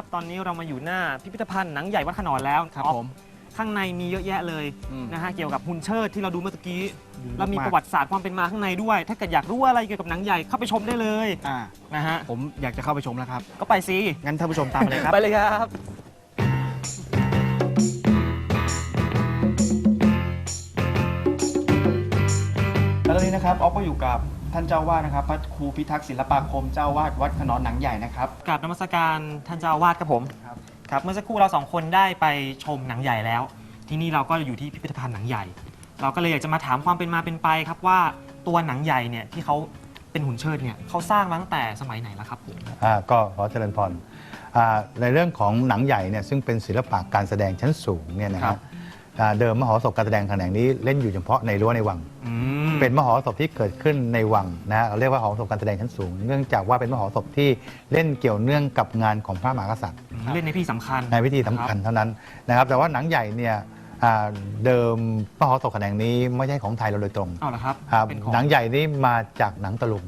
ครับตอนนี้เรามาอยู่หน้าพิพิธภัณฑ์หนังใหญ่วัดขนอนแล้วครับอ๋อผม ข้างในมีเยอะแยะเลยอืม นะฮะเกี่ยวกับหุ่นเชิดที่เราดูเมื่อตะกี้ดีแล้วมีมากๆประวัติศาสตร์ความเป็นมาข้างในด้วย ถ้าเกิดอยากรู้อะไรเกี่ยวกับหนังใหญ่เข้าไปชมได้เลยอ่านะฮะผมอยากจะเข้าไปชมแล้วครับ ก็ไปสิงั้นท่านผู้ชมตามมาเลยครับ ไปเลยครับแล้วตอนนี้นะครับออฟก็อยู่กับ ท่านเจ้าวาดนะครับ พระครูพิทักษ์ศิลปาคมเจ้าวาดวัดขนอนหนังใหญ่นะครับ กราบนมัสการท่านเจ้าอาวาดครับผมครับ ครับเมื่อสักครู่เราสองคนได้ไปชมหนังใหญ่แล้ว ที่นี่เราก็อยู่ที่พิพิธภัณฑ์หนังใหญ่ เราก็เลยอยากจะมาถามความเป็นมาเป็นไปครับว่าตัวหนังใหญ่เนี่ยที่เขาเป็นหุ่นเชิดเนี่ยเขาสร้างมาตั้งแต่สมัยไหนแล้วครับผมอ่าก็ขอเจริญพรอ่าในเรื่องของหนังใหญ่เนี่ยซึ่งเป็นศิลปะการแสดงชั้นสูงเนี่ยนะคครัรับบอ่า เดิมมหรสพการแสดงแขนงนี้เล่นอยู่เฉพาะในรั้วในวัง อืม เป็นมหรสพที่เกิดขึ้นในวังนะฮะเราเรียกว่าหอสพการแสดงชั้นสูง เนื่องจากว่าเป็นมหรสพที่เล่นเกี่ยวเนื่องกับงานของพระมหากษัตริย์ เล่นในพี่สำคัญในพิธีสำคัญเท่านั้นนะครับ แต่ว่าหนังใหญ่เนี่ยอ่าเดิมมหรสพแขนงนี้ไม่ใช่ของไทยเราโดยตรงเอาละครับครับเป็นของหนังใหญ่นี้มาจากหนังตะลุง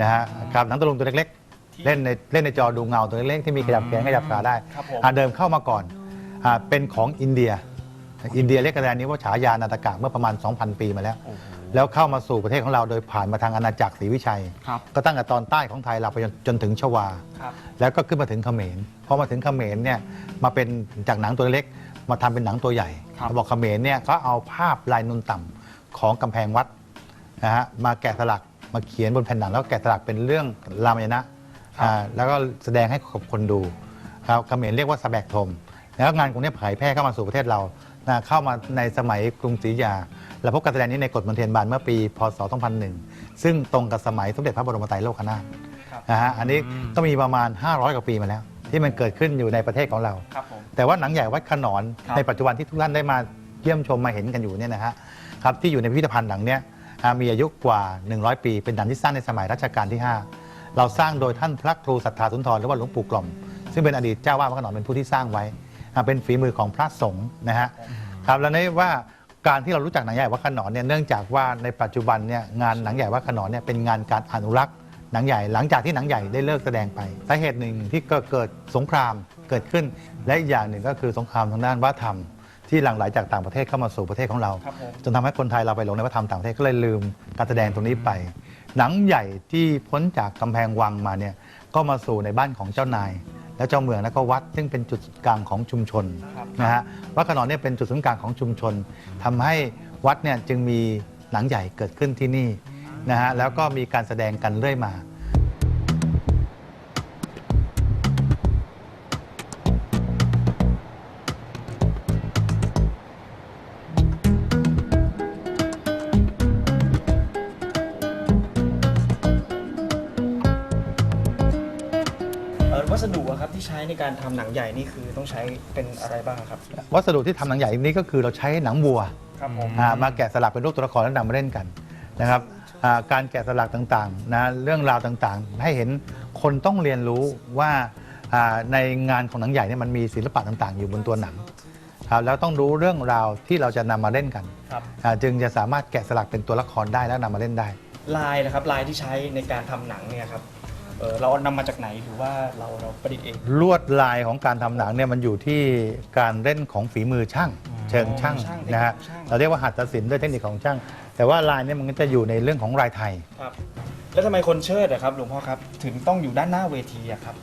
นะฮะครับหนังตะลุงตัวเล็กๆ เล่นในเล่นในจอดูเงาตัวเล็กๆที่มีขยับแขนขยับขาได้ ครับผม อ่าเดิมเข้ามาก่อนอาเป็นของอินเดีย อินเดียเรียกกันนี้ว่าฉายานาตกะเมื่อประมาณ 2,000 ปีมาแล้วโอ้โหแล้วเข้ามาสู่ประเทศของเราโดยผ่านมาทางอาณาจักรศรีวิชัย ครับก็ตั้งแต่ตอนใต้ของไทยเราไปจนจนถึงชวา ครับ แล้วก็ขึ้นมาถึงเขมรพอมาถึงเขมรเนี่ยมาเป็นจากหนังตัวเล็กมาทำเป็นหนังตัวใหญ่ครับเขาบอกเขมรเนี่ยเขาเอาภาพลายนูนต่ำของกำแพงวัดนะฮะมาแกะสลักมาเขียนบนแผ่นหนังแล้วแกะสลักเป็นเรื่องรามายณะอ่าแล้วก็แสดงให้กับคนดูครับเขมรเรียกว่าสแบกทม แล้วงานกลุ่มนี้เผยแพร่เข้ามาสู่ประเทศเรา นะเข้ามาในสมัยกรุงศรีอยุธยาเราพบการแสดงนี้ในกฎมนเทียนบานเมื่อปี พศ 2001 ซึ่งตรงกับสมัยสมเด็จพระบรมไตรโลกนาถครับนะฮะอันนี้อืมก็มีประมาณ 500 กว่าปีมาแล้ว ที่มันเกิดขึ้นอยู่ในประเทศของเรา ครับผม แต่ว่าหนังใหญ่วัดขนอนครับในปัจจุบันที่ทุกท่านได้มาเยี่ยมชมมาเห็นกันอยู่เนี่ยนะฮะครับที่อยู่ในพิพิธภัณฑ์หลังเนี้ยอ่ามีอายุกว่า 100 ปี เป็นหนังที่สร้างในสมัยรัชกาลที่ 5 เราสร้างโดยท่านพระครูสัทธาสุนทรหรือว่าหลวงปู่กล่อม ซึ่งเป็นอดีตเจ้าวาดวัดขนอนเป็นผู้ที่สร้างไว้อ่าเป็นฝีมือของพระสงฆ์นะฮะ ครับแล้วนี่ว่าการที่เรารู้จักหนังใหญ่วัดขนอนเนี่ยเนื่องจากว่าในปัจจุบันเนี่ยงานหนังใหญ่วัดขนอนเนี่ยเป็นงานการอนุรักษ์หนังใหญ่หลังจากที่หนังใหญ่ได้เลิกแสดงไปสาเหตุหนึ่งที่ก็เกิดสงครามเกิดขึ้น และอีกอย่างหนึ่งก็คือสงครามทางด้านวัฒนธรรม ที่หลั่งไหลจากต่างประเทศเข้ามาสู่ประเทศของเรา ครับผมจนทำให้คนไทยเราไปหลงในวัฒนธรรมต่างประเทศก็เลยลืมการแสดงตรงนี้ไป หนังใหญ่ที่พ้นจากกำแพงวังมาเนี่ยก็มาสู่ในบ้านของเจ้านาย และเจ้าเมืองและก็วัดซึ่งเป็นจุดกลางของชุมชนครับนะฮะวัดขนอนเนี่ยเป็นจุดศูนย์กลางของชุมชนทำให้วัดเนี่ยจึงมีหนังใหญ่เกิดขึ้นที่นี่นะฮะแล้วก็มีการแสดงกันเรื่อยมา การทำหนังใหญ่นี่คือต้องใช้เป็นอะไรบ้างครับ วัสดุที่ทำหนังใหญ่นี้ก็คือเราใช้หนังวัวครับผม อ่ามาแกะสลักเป็นรูปตัวละครแล้วนำมาเล่นกันนะครับอ่าการแกะสลักต่างๆนะเรื่องราวต่างๆ ให้เห็นคนต้องเรียนรู้ว่าอ่าในงานของหนังใหญ่เนี่ยมันมีศิลปะต่างๆ อยู่บนตัวหนังครับแล้วต้องรู้เรื่องราวที่เราจะนำมาเล่นกันครับ อ่าจึงจะสามารถแกะสลักเป็นตัวละครได้แล้วนำมาเล่นได้ ลายนะครับลายที่ใช้ในการทำหนังเนี่ยครับ เอ่อเราเอานำมาจากไหนหรือว่าเราเราประดิษฐ์เอง ลวดลายของการทำหนังเนี่ยมันอยู่ที่การเล่นของฝีมือช่าง เชิงช่างช่างนะฮะเทคนิคของช่าง เราเรียกว่าหัตถศิลป์ด้วยเทคนิคของช่าง แต่ว่าลายเนี่ยมันก็จะอยู่ในเรื่องของลายไทย ครับ แล้วทำไมคนเชิดอะครับหลวงพ่อครับถึงต้องอยู่ด้านหน้าเวทีอะครับ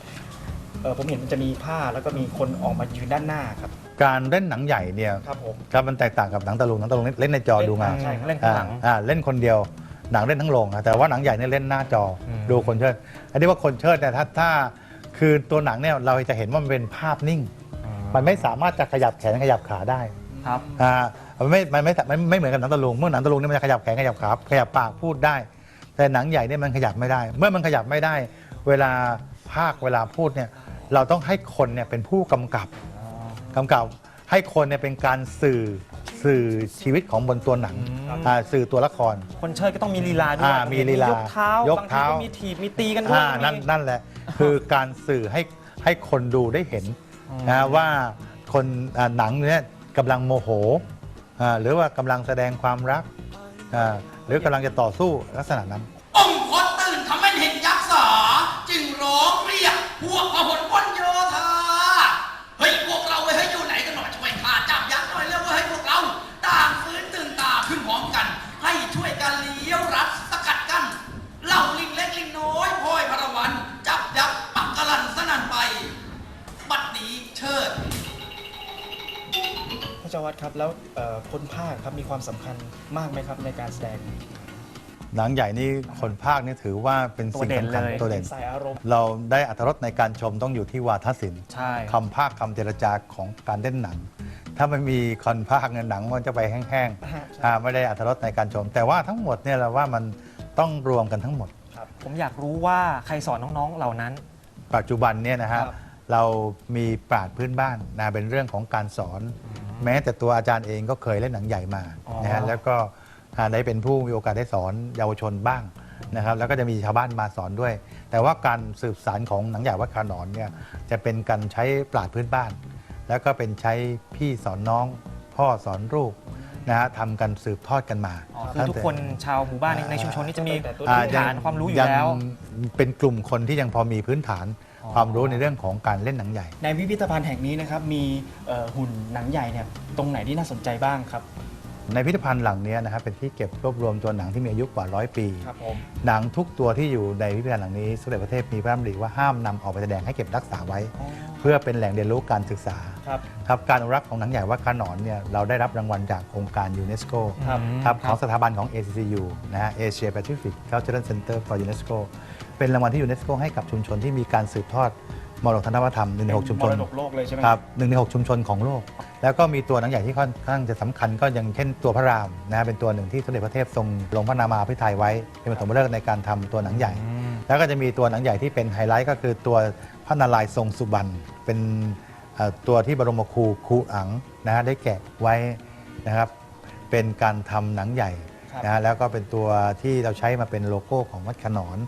เออผมเห็นมันจะมีผ้าแล้วก็มีคนออกมายืนด้านหน้าครับการเล่นหนังใหญ่เนี่ยครับผม ครับมันแตกต่างกับหนังตะลุงหนังตะลุงเล่นในจอดูมาใช่ครับเล่นข้างหลัง อ่าอ่าเล่นคนเดียว หนังเล่นทั้งโรงอะแต่ว่าหนังใหญ่เนี่ยเล่นหน้าจออมดูคนเชิด อันนี้ว่าคนเชิดเนี่ยถ้าถ้าคือตัวหนังเนี่ยเราจะเห็นว่ามันเป็นภาพนิ่ง มันไม่สามารถจะขยับแขนขยับขาได้ครับอ่ามันไม่มันไม่มันไม่เหมือนกับหนังตะลุงเมื่อหนังตะลุงเนี่ยมันจะขยับแขนขยับขาขยับปากพูดได้ แต่หนังใหญ่เนี่ยมันขยับไม่ได้ เมื่อมันขยับไม่ได้ เวลาภาคเวลาพูดเนี่ยเราต้องให้คนเนี่ยเป็นผู้กำกับกำกับให้คนเนี่ยเป็นการสื่อ สื่อชีวิตของบนตัวหนังอืมอ่าสื่อตัวละคร คนเชิดก็ต้องมีลีลาด้วยอ่ามีลีลายกเท้ายกบางทีเท้า ก็มีถีบมีตีกันด้วยอ่านั่นนั่นแหละ คือการสื่อให้ให้คนดูได้เห็นนะว่าคนอ่าหนังเนี่ยกำลังโมโหอ่าหรือว่ากำลังแสดงความรักอ่าหรือกำลังจะต่อสู้ลักษณะนั้น องค์พจน์ตื่นทำให้เห็นยักษ์สาจึงร้องเรียกพวกพหลพลโย ครับ แล้วเอ่อคนภาคครับมีความสำคัญมากไหมครับในการแสดงหนังใหญ่นี่คนภาคนี่ถือว่าเป็นสิ่งสำคัญตัวเด่นเลยตัวเด่นสายอารมณ์ เราได้อัตรสในการชมต้องอยู่ที่วาทศิลป์ใช่ คำภาคคำเจรจาของการเล่นหนัง ถ้าไม่มีคนภาคเนี่ยหนังมันจะไปแห้งฮะ ๆอ่าไม่ได้อัตรสในการชม แต่ว่าทั้งหมดเนี่ยเราว่ามันต้องรวมกันทั้งหมดผมอยากรู้ว่าใครสอนน้องๆเหล่านั้น ปัจจุบันเนี่ยนะฮะครับเรามีปราดพื้นบ้านนะเป็นเรื่องของการสอน แม้แต่ตัวอาจารย์เองก็เคยเล่นหนังใหญ่มาอ๋อนะฮะแล้วก็อ่าได้เป็นผู้มีโอกาสได้สอนเยาวชนบ้างนะครับแล้วก็จะมีชาวบ้านมาสอนด้วย แต่ว่าการสืบสารของหนังใหญ่วัดคาหนอนเนี่ยจะเป็นการใช้ปราดพื้นบ้าน แล้วก็เป็นใช้พี่สอนน้อง พ่อสอนลูกนะฮะทำกันสืบทอดกันมาอ๋อคือทุกคนชาวหมู่บ้านในในชุมชนนี่จะมีแต่ตัวอ่พื้นฐานความรู้อยู่แล้วงเป็นกลุ่มคนที่ยังพอมีพื้นฐานอ๋อ ความรู้ในเรื่องของการเล่นหนังใหญ่ ในพิพิธภัณฑ์แห่งนี้นะครับมีเอ่อหุ่นหนังใหญ่เนี่ยตรงไหนที่น่าสนใจบ้างครับในพิพิธภัณฑ์หลังเนี้ยนะครับเป็นที่เก็บรวบรวมตัวหนังที่มีอายุกว่าร้อยปี ครับผม หนังทุกตัวที่อยู่ในพิพิธภัณฑ์หลังนี้สมเด็จพระเทพมีพระดำริว่าห้ามนำออกไปแสดงให้เก็บรักษาไว้ เพื่อเป็นแหล่งเรียนรู้การศึกษาครับ ครับการอนุรักษ์ของหนังใหญ่วัดขนอนเนี่ยเราได้รับรางวัลจากองค์การยูเนสโก ครับ ครับของสถาบันของ ACCU นะฮะ Asia Pacific Cultural Center for UNESCO เป็นรางวัลที่ยูเนสโกให้กับชุมชนที่มีการสืบทอดมรดกทางวัฒนธรรมหนึ่งในหกชุมชมนรดกโลกเลยใช่ไหมครับหนึ่งในหกชุมชนของโลก แล้วก็มีตัวหนังใหญ่ที่ค่อนข้างจะสำคัญก็อย่างเช่นตัวพระรามนะฮะเป็นตัวหนึ่งที่สมเด็จพระเทพทรงลงพระนามาพิไทยไว้ เป็นปฐมฤกษ์ในการทำตัวหนังใหญ่ แล้วก็จะมีตัวหนังใหญ่ที่เป็นไฮไลท์ก็คือตัวพระนารายณ์ทรงสุบรรณเป็นเอ่อตัวที่บรมครูครูอังนะฮะได้แกะไว้นะครับเป็นการทำหนังใหญ่ครับนะฮะแล้วก็เป็นตัวที่เราใช้มาเป็นโลโก้ของวัดขนอน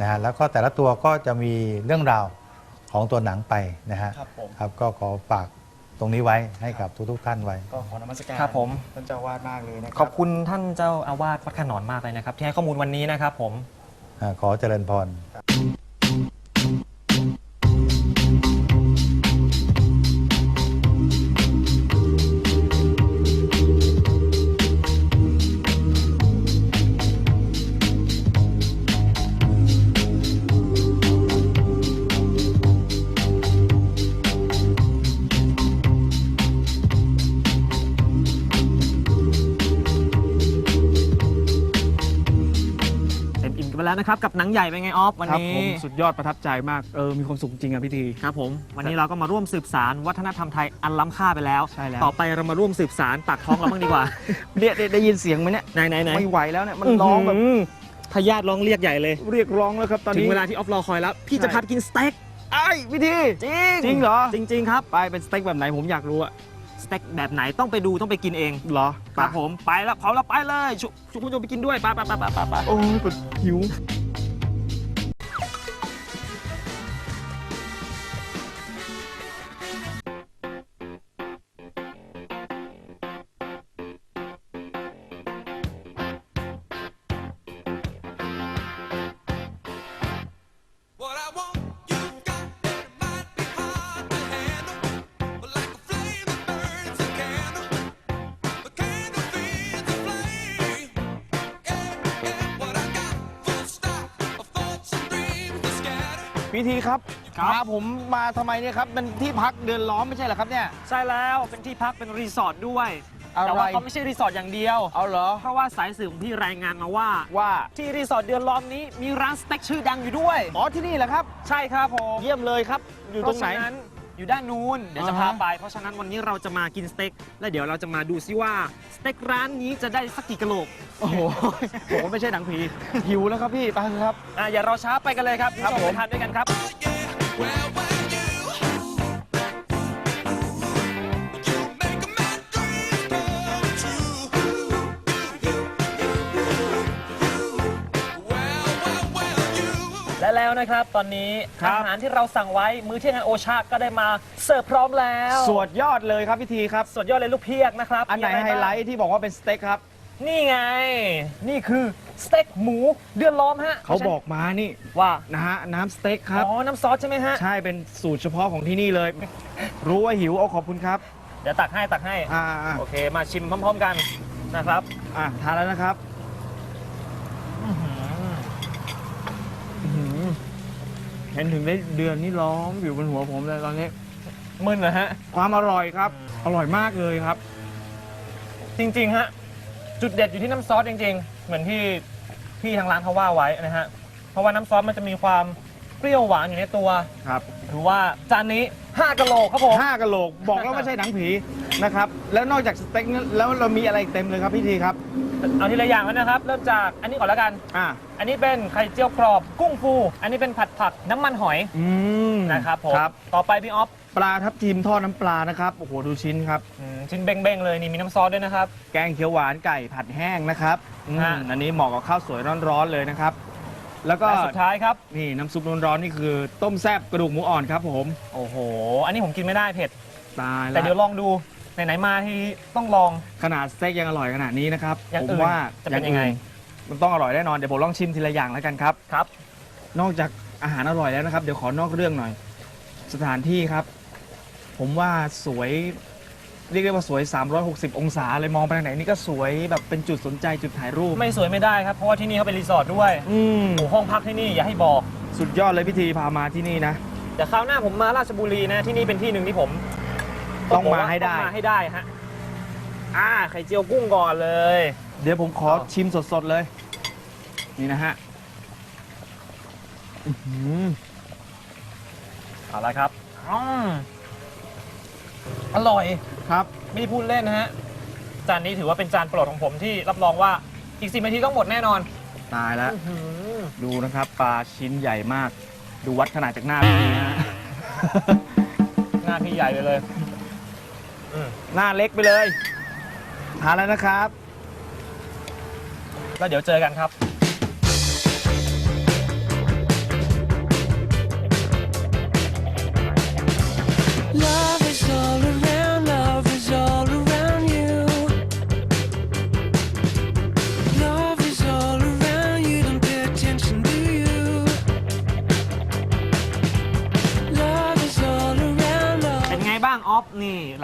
นะฮะแล้วก็แต่ละตัวก็จะมีเรื่องราวของตัวหนังไปนะฮะครับผมครับก็ขอฝากตรงนี้ไว้ให้กับทุกๆท่านไว้ ก็ขอนมัสการครับผม ท่านเจ้าวาดมากเลยนะครัขอบคุณท่านเจ้าอาวาสวัดขนอนมากเลยนะครับ ที่ให้ข้อมูลวันนี้นะครับผม อ่าขอเจริญพรเแล้วนะครับ กับหนังใหญ่เป็นไงออฟวันครับนี้ ผมสุดยอดประทับใจมากเออมีความสุขจริงอะพี่ที ครับผมวันนี้เราก็มาร่วมสืบสารวัฒนธรรมไทยอันล้ำค่าไปแล้ว ใช่แล้ว ต่อไปเรามาร่วมสืบสารปากท้องเราบ้างดีกว่า เนี่ยได้ได้ยินเสียงไหมเนี่ยไหนไหนไหนไม่ไหวแล้วเนี่ยมันร้องแบบมพยาธิร้องเรียกใหญ่เลย เรียกร้องแล้วครับตอนถึนี้งเวลาที่ออฟรอคอยแล้ว พี่ใช่ จะพาไปกินสเต็กไอ้ยพี่ที จริงจริงเหรอ จริง ๆ ครับ ไปเป็นสเต็กแบบไหนผมอยากรู้อะ สเต็กแบบไหนต้องไปดูต้องไปกินเองเหรอ ครับผมไปแล้วพร้อมแล้วไปเลยชุชุคุณผู้ชมไปกินด้วยไปไปไปไปไปไปโอ้ยปวดหิว พี่ทีครับครับ พาผมมาทำไมเนี่ยครับเป็นที่พักเดินล้อมไม่ใช่เหรอครับเนี่ย ใช่แล้วเป็นที่พักเป็นรีสอร์ทด้วย อะไร แต่ว่าเขาไม่ใช่รีสอร์ทอย่างเดียว เอาเหรอ เพราะว่าสายสืบของพี่รายงานมาว่า ว่า ที่รีสอร์ทเดือนล้อมนี้มีร้านสเต็กชื่อดังอยู่ด้วย อ๋อที่นี่แหละครับ ใช่ครับผมเยี่ยมเลยครับ อยู่ตรงไหน เพาะฉะนั้น อยู่ด้านนู้นเดี๋ยวจะอ่าพาฮะไป เพราะฉะนั้นวันนี้เราจะมากินสเต็ก และเดี๋ยวเราจะมาดูซิว่าสเต็กร้านนี้จะได้สักกี่กะโหลกโอ้โหผมไม่ใช่หนังผีหิวแล้วครับพี่ไปเถอะครับอะอย่ารอช้าไปกันเลยครับครับณผู้ชผมไปทานด้วยกันครับ และแล้วนะครับ ตอนนี้ครับ อาหารที่เราสั่งไว้มื้อเที่ยงงานโอชาก็ได้มาเสิร์ฟพร้อมแล้วสวดยอดเลยครับพี่ทีครับสวดยอดเลยลูกเพียกนะครับอันไหนมีะรไฮบ้างไลท์ที่บอกว่าเป็นสเต็กครับ นี่ไง นี่คือสเต็กหมูเดือนล้อมฮะเขาบอกมานี่ว่านะฮะน้ำสเต็กครับ อ๋อน้ำซอสใช่ไหมฮะ ใช่เป็นสูตรเฉพาะของที่นี่เลย รู้ว่าหิวเอาขอบคุณครับ เดี๋ยวตักให้ตักให้ อ่าอ่าโอเคมาชิมพร้อม ๆ กันนะครับ อ่าทานแล้วนะครับอื้อหือ เห็นถึงได้เดือนนี่ล้อมอยู่บนหัวผมเลยตอนนี้ มึนเหรอฮะ ความอร่อยครับ อร่อยมากเลยครับ จริงๆฮะ จุดเด็ดอยู่ที่น้ำซอสจริง ๆ เหมือนที่พี่ทางร้านเขาว่าไว้นะฮะ เพราะว่าน้ำซอสมันจะมีความเปรี้ยวหวานอยู่ในตัว ครับถือว่าจานนี้ 5กะโหลกครับผม ห้ากะโหลกบอกแล้วไม่ใช่หนังผีนะครับ แล้วนอกจากสเต็กนั้นแล้วเรามีอะไรเต็มเลยครับพี่ทีครับ เอาทีละอย่างแล้วนะครับ เริ่มจากอันนี้ก่อนแล้วกัน อ่าอันนี้เป็นไข่เจียวกรอบกุ้งฟู อันนี้เป็นผัดผักน้ำมันหอยอืมนะครับผมครับ ต่อไปพี่ออฟปลาทับทิมทอดน้ำปลานะครับ โอ้โห ดูชิ้นครับ อืมชิ้นเบ้งๆเลยนี่มีน้ำซอสด้วยนะครับ แกงเขียวหวานไก่ผัดแห้งนะครับอืมฮะ อันนี้เหมาะกับข้าวสวยร้อนๆเลยนะครับ แล้วก็และสุดท้ายครับ นี่น้ำซุปร้อนๆนี่คือ ต้มแซ่บกระดูกหมูอ่อนครับผม โอ้โห อันนี้ผมกินไม่ได้เผ็ด ตายแต่แล้วเดี๋ยวลองดู ไหนๆมาที่ต้องลอง ขนาดสเต็กยังอร่อยขนาดนี้นะครับอย่างผอื่มนว่าจะเป็นยังไงมันต้องอร่อยแน่นอนเดี๋ยวผมลองชิมทีละอย่างแล้วกันครับ ครับ นอกจากอาหารอร่อยแล้วนะครับ เดี๋ยวขอนอกเรื่องหน่อย สถานที่ครับ ผมว่าสวย เรียกได้ว่าสวย 360 องศาเลยมองไปทางไหนนี่ก็สวยแบบเป็นจุดสนใจจุดถ่ายรูปไม่สวยไม่ได้ครับ เพราะว่าที่นี่เขาเป็นรีสอร์ทด้วยอืมโอ้โหห้องพักที่นี่อย่าให้บอก สุดยอดเลยพิธีพามาที่นี่นะ เดี๋ยวคราวหน้าผมมาราชบุรีนะที่นี่เป็นที่หนึ่งที่ผม ต้องมาบกว่ให้ได้ ต้องมาให้ได้ฮะอ่าไข่เจียวกุ้งก่อนเลย เดี๋ยวผมขอเอา ชิมสดๆเลย นี่นะฮะอื้อหือเอาละครับอืมอร่อย ครับ ไม่ได้พูดเล่นนะฮะ จานนี้ถือว่าเป็นจานโปรดของผมที่รับรองว่าอีกสินาทีต้องหมดแน่นอนตายแล้ว อื้อหือดูนะครับปลาชิ้นใหญ่มาก ดูวัดขนาดจากหน้าพี่นะฮะ หน้าพี่ใหญ่ไปเลย หน้าเล็กไปเลยหาแล้วนะครับ แล้วเดี๋ยวเจอกันครับ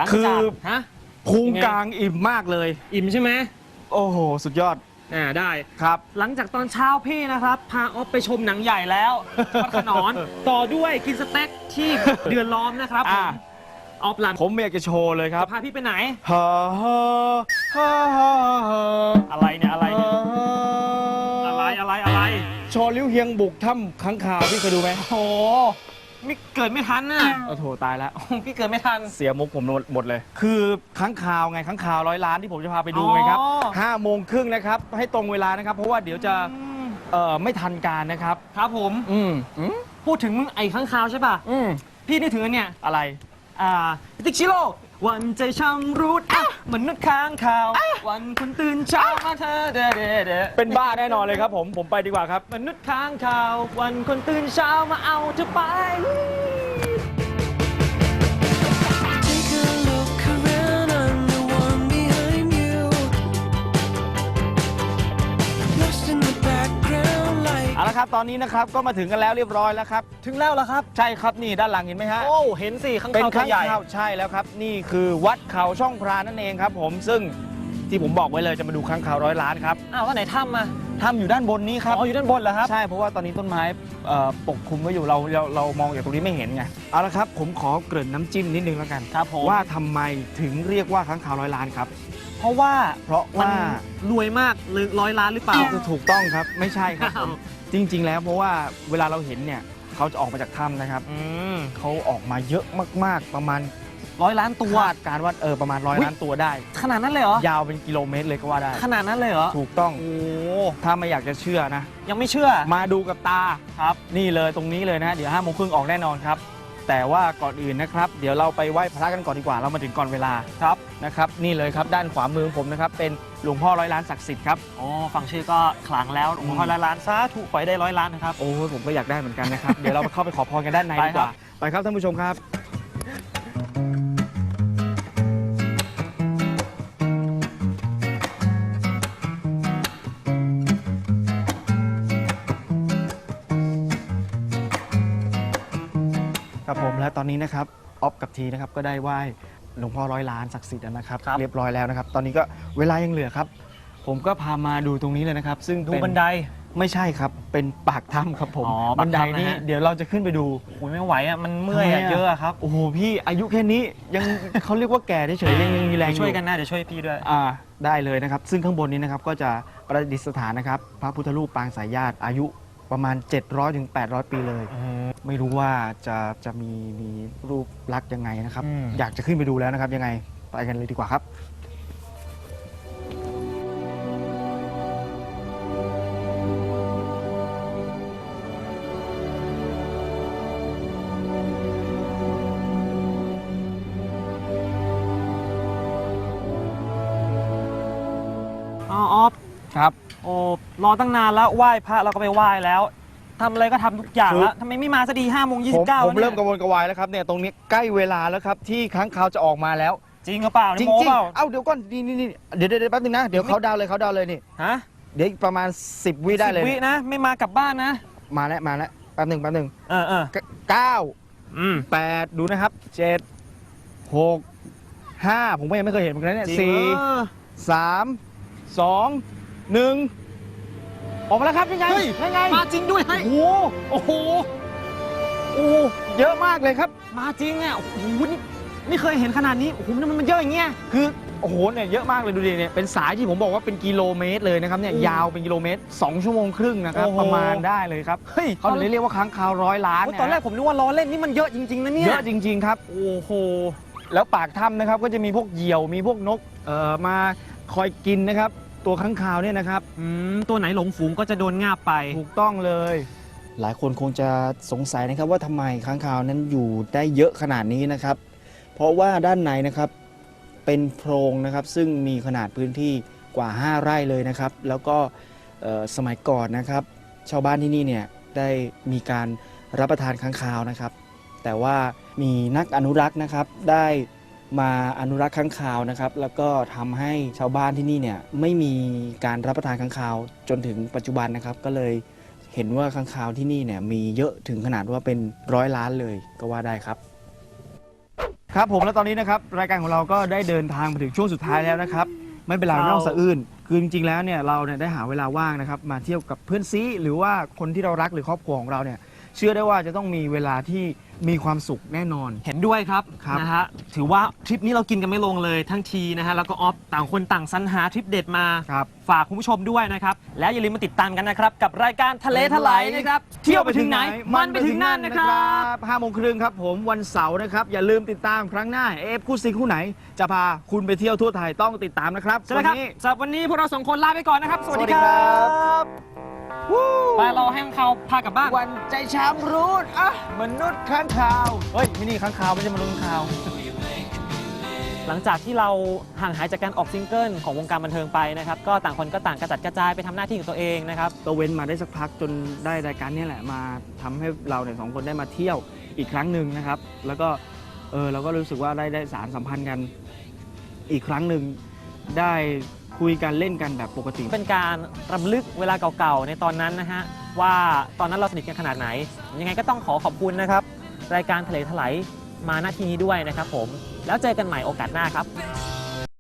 ฟนี่หลังคืจากอฮะ พุงยังไง กลางอิ่มมากเลย อิ่มใช่ไหมโอ้โห สุดยอดอ่าได้ ครับ หลังจากตอนเช้าพี่นะครับ พาออฟไปชมหนังใหญ่แล้ววัดขนอน ต่อด้วยกินสเต็กที่เดือนล้อมนะครับผมอ่าออฟหลังผมอยากจะโชว์เลยครับพาพี่ไปไหน ฮ่าฮ่าฮ่าฮ่าฮ่าอะไรเนี่ยอะไรเนี่ยอะไรอะไรอะไร โชว์ลิ้วเฮียงบุกถ้ำค้างคาวพี่เคยดูไหมโอ้โห ไม่เกิดไม่ทันน่ะโอ้โถตายแล้ว พี่เกิดไม่ทัน เสียมุกผมหมดเลย คือค้างคาวไงค้างคาวร้อยล้านที่ผมจะพาไปดูไงครับอ๋อ ห้าโมงครึ่งนะครับ ให้ตรงเวลานะครับ เพราะว่าเดี๋ยวจะเอ่อไม่ทันการนะครับ ครับผม อืมอืมพูดถึงไอ้ข้างคาวใช่ป่ะ อืมพี่นึกถึงอันเนี่ยอะไร อ่าติ๊กชิโร่ วันใจช่างรูดอะเหมือนนึกค้างคาว วันคุณตื่นเช้ามาเธอเดเดเดเป็นบ้าแน่นอนเลยครับผม ผมไปดีกว่าครับเหมือนนึกค้างคาว วันคนตื่นเช้ามาเอาเธอไป like. เอาละครับ ตอนนี้นะครับก็มาถึงกันแล้วเรียบร้อยแล้วครับ ถึงแล้วเหรอครับ ใช่ครับนี่ด้านหลังเห็นไหมฮะ โอ้เห็นสิข้างเป็นคาวตัข้าวงใหญ่คาวใช่แล้วครับ นี่คือวัดเขาช่องพรานนั่นเองครับ ผมซึ่งที่ผมบอกไว้เลยจะมาดูข้างคาวร้อยล้านครับอ้าวแล้วไหนถ้ำอะทำอยู่ด้านบนนี้ครับ อ๋ออยู่ด้านบนเหรอครับ ใช่เพราะว่าตอนนี้ต้นไม้เอ่อปกคลุมไว้อยู่เราเราเรามองจากตรงนี้ไม่เห็นไงเอาละครับ ผมขอเกริ่นน้ำจิ้มนิดนึงแล้วกัน ครับผมว่าทำไมถึงเรียกว่าค้างคาวร้อยล้านครับ เพราะว่าเพราะมันว่า รวยมากหรือร้อยล้านหรือเปล่า ถูกต้องครับไม่ใช่ครับอ้าวจริง ๆ แล้วเพราะว่าเวลาเราเห็นเนี่ยเขาจะออกมาจากถ้ำนะครับอืมเขาออกมาเยอะมากๆประมาณร้อยล้านตัว คาดการณ์ว่าเออประมาณร้อยอุ๊ย ล้านตัวได้ ขนาดนั้นเลยเหรอ ยาวเป็นกิโลเมตรเลยก็ว่าได้ ขนาดนั้นเลยเหรอ ถูกต้องโอ้ถ้าไม่อยากจะเชื่อนะ ยังไม่เชื่อ มาดูกับตาครับ นี่เลยตรงนี้เลยนะ เดี๋ยวห้าโมงครึ่งออกแน่นอนครับ แต่ว่าก่อนอื่นนะครับ เดี๋ยวเราไปไหว้พระกันก่อนดีกว่า เรามาถึงก่อนเวลาครับนะครับ นี่เลยครับด้านขวามือของผมนะครับ เป็นหลวงพ่อร้อยล้านศักดิ์สิทธิ์ครับ อ๋อฟังชื่อก็ขลังแล้วหลวงพ่อร้อยล้านสาธุขอให้ได้ร้อยล้านนะครับ โอ้ยผมก็อยากได้เหมือนกันนะครับ เดี๋ยวเราเข้าไปขอพรกันด้านในไปดีคกรับว่า ไปครับท่านผู้ชมครับครับ นนี้นะครับออฟกับทีนะครับก็ได้ไหว้หลวงพ่อร้อยล้านศักดิ์สิทธิ์นะครับ ครับ เรียบร้อยแล้วนะครับ ตอนนี้ก็เวลายังเหลือครับ ผมก็พามาดูตรงนี้เลยนะครับ ซึ่งดูเป็นบันได ไม่ใช่ครับเป็นปากถ้ำครับผมอ๋อบันไดปากถ้ำนะนี้ฮะ เดี๋ยวเราจะขึ้นไปดู โอ้ยไม่ไหวอะมันเมื่อยทำไมอะอะ เยอะอะครับโอ้โหพี่อายุแค่นี้ยัง เขาเรียกว่าแก่เฉยๆยังยังมีแรงเดี๋ยวช่วยอกันนะเดี๋ยวช่วยพี่ด้วย อ่าได้เลยนะครับ ซึ่งข้างบนนี้นะครับก็จะประดิษฐานนะครับ พระพุทธรูปปางสายญาติอายุ ประมาณ 700-800ถึง800 ปีเลยไม่รู้ว่าจะจะมีมีรูปลักษณ์ยังไงนะครับ อืม อยากจะขึ้นไปดูแล้วนะครับยังไงไปกันเลยดีกว่าครับ อ๋อออฟครับ โอ้รอตั้งนานแล้วไหว้พระเราก็ไปไหว้แล้วทำอะไรก็ทำทุกอย่างคือแล้วทำไมไม่มาสักทีห้าโมงยี่ผสิมบเก้าผมเริ่มกระวนกระวายแล้วครับเนี่ยตรงนี้ใกล้เวลาแล้วครับที่ค้างคาวจะออกมาแล้ว จริงหรือเปล่าจริงโม้จริงเปล่าเอ้าเดี๋ยวก่อนนี่นี่นี่เดี๋ยวเดี๋ยวเดี๋ยวแป๊บนึงนะเดี๋ยวเขาดาวน์เลยเขาดาวน์เลยนี่ฮะเดี๋ยวอีกประมาณ 10 วิได้เลย สิบวินะไม่มากลับบ้านนะมาแล้วมาแล้วแป๊บหนึ่งแป๊บหนึ่งเออเออเก้าอืม แปดดูนะครับเจ็ดหกห้าผมก็ยังไม่เคยเห็นเหมือนกันนะเนี่ยจริงสี่เออสามสอง หนึ่งออกมาแล้วครับยังไงเฮ้ย ยังไงมาจริงด้วยให้โอ้โหโอ้โหโอ้โหเยอะมากเลยครับ มาจริงอะโอ้โหนี่ไม่เคยเห็นขนาดนี้โอ้โหมันมันเยอะอย่างเงี้ย คือโอ้โหเนี่ยเยอะมากเลยดูดิเนี่ยเป็นสายที่ผมบอกว่าเป็นกิโลเมตรเลยนะครับเนี่ยอืมยาวเป็นกิโลเมตร 2 ชั่วโมงครึ่งนะครับ โอ้โห ประมาณได้เลยครับเฮ้ยเขาถึงได้เรียกว่าค้างคาวร้อยล้านโอ้เยตอนแรกผมนึกว่าล้อเล่นนี่มันเยอะจริงๆนะเนี่ยเยอะจริง ๆ ครับ โอ้โห แล้วปากถ้ำนะครับก็จะมีพวกเหยี่ยวมีพวกนกเอ่อมาคอยกินนะครับ ตัวค้างคาวเนี่ยนะครับอืมตัวไหนหลงฝูงก็จะโดนงาบไป ถูกต้องเลย หลายคนคงจะสงสัยนะครับว่าทำไมค้างคาวนั้นอยู่ได้เยอะขนาดนี้นะครับ เพราะว่าด้านในนะครับเป็นโพรงนะครับซึ่งมีขนาดพื้นที่กว่า 5 ไร่เลยนะครับ แล้วก็เอ่อสมัยก่อนนะครับ ชาวบ้านที่นี่เนี่ยได้มีการรับประทานค้างคาวนะครับ แต่ว่ามีนักอนุรักษ์นะครับได้ มาอนุรักษ์ค้างคาวนะครับแล้วก็ทำให้ชาวบ้านที่นี่เนี่ยไม่มีการรับประทานค้างคาวจนถึงปัจจุบันนะครับ ก็เลยเห็นว่าค้างคาวที่นี่เนี่ยมีเยอะถึงขนาดว่าเป็นร้อยล้านเลยก็ว่าได้ครับ ครับผมแล้วตอนนี้นะครับรายการของเราก็ได้เดินทางมาถึงช่วงสุดท้ายแล้วนะครับไม่เป็นไรไม่ต้องสะอื้นคือจริงๆแล้วเนี่ยเราเนี่ยได้หาเวลาว่างนะครับมาเที่ยวกับเพื่อนซีหรือว่าคนที่เรารักหรือครอบครัวของเราเนี่ย เชื่อได้ว่าจะต้องมีเวลาที่มีความสุขแน่นอน เห็นด้วยครับครับ นะฮะถือว่าทริปนี้เรากินกันไม่ลงเลยทั้งทีนะฮะแล้วก็ออฟต่างคนต่างสรรหาทริปเด็ดมา ครับ ฝากคุณผู้ชมด้วยนะครับ แล้วอย่าลืมมาติดตามกันนะครับ กับรายการทะเลทลายนะครับเที่ยวไปถึงไหน มันไปถึงนั่นนะครับห้าโมงครึ่งครับผมวันเสาร์นะครับ อย่าลืมติดตามครั้งหน้าเอฟคู่ซีคู่ไหน จะพาคุณไปเที่ยวทั่วไทยต้องติดตามนะครับใช่ไหมครับวันนี้ สำหรับวันนี้พวกเราสองคนลาไปก่อนนะครับ สวัสดีสวัสดีคครัรับวู้ ไปรอให้เขาพากลับบ้าน วันใจช้ำรูดอะมนุษย์ข้างคาว เฮ้ยไม่นี่ข้างคาวไม่ใช่มนุษย์ข้างคาว หลังจากที่เราห่างหายจากการออกซิงเกิลของวงการบันเทิงไปนะครับ ก็ต่างคนก็ต่างกระจัดกระจายไปทำหน้าที่ของตัวเองนะครับ ก็เว้นมาได้สักพักจนได้รายการเนี้แหละมาทำให้เราเนี่ยสองคนได้มาเที่ยวอีกครั้งหนึ่งนะครับ แล้วก็เออเราก็รู้สึกว่าได้ได้สารสัมพันธ์กันอีกครั้งหนึ่งได้ คุยกันเล่นกันแบบปกติ เป็นการรำลึกเวลาเก่าๆ ในตอนนั้นนะฮะ ว่าตอนนั้นเราสนิทกันขนาดไหน ยังไงก็ต้องขอขอบคุณนะครับ รายการทะเลถลายมาหน้าที่นี้ด้วยนะครับผมแล้วเจอกันใหม่โอกาสหน้าครับ